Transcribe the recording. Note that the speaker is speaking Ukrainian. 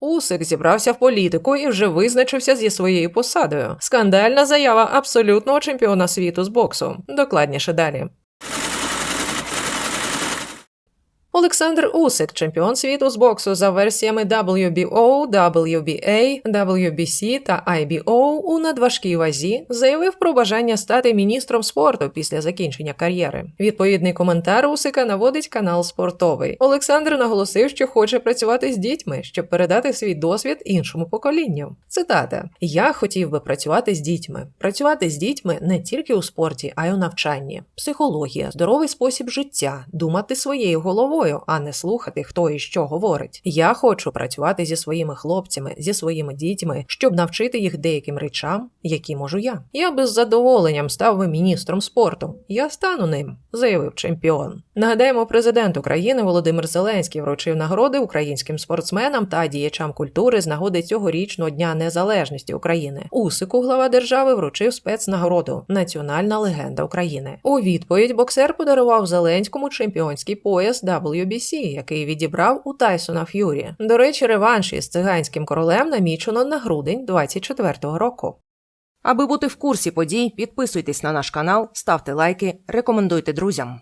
Усик зібрався в політику і вже визначився зі своєю посадою. Скандальна заява абсолютного чемпіона світу з боксу. Докладніше далі. Олександр Усик, чемпіон світу з боксу за версіями WBO, WBA, WBC та IBO у надважкій вазі, заявив про бажання стати міністром спорту після закінчення кар'єри. Відповідний коментар Усика наводить канал Спортовий. Олександр наголосив, що хоче працювати з дітьми, щоб передати свій досвід іншому поколінню. Цитата: Я хотів би працювати з дітьми, працювати з дітьми не тільки у спорті, а й у навчанні, психологія, здоровий спосіб життя, думати своєю головою, а не слухати, хто і що говорить. Я хочу працювати зі своїми хлопцями, зі своїми дітьми, щоб навчити їх деяким речам, які можу я. Я би з задоволенням став би міністром спорту. Я стану ним, заявив чемпіон. Нагадаємо, президент України Володимир Зеленський вручив нагороди українським спортсменам та діячам культури з нагоди цьогорічного дня незалежності України. Усику глава держави вручив спецнагороду Національна легенда України. У відповідь боксер подарував Зеленському чемпіонський пояс WBC, який відібрав у Тайсона Ф'юрі. До речі, реванш із циганським королем намічено на грудень 24-го року. Аби бути в курсі подій, підписуйтесь на наш канал, ставте лайки, рекомендуйте друзям.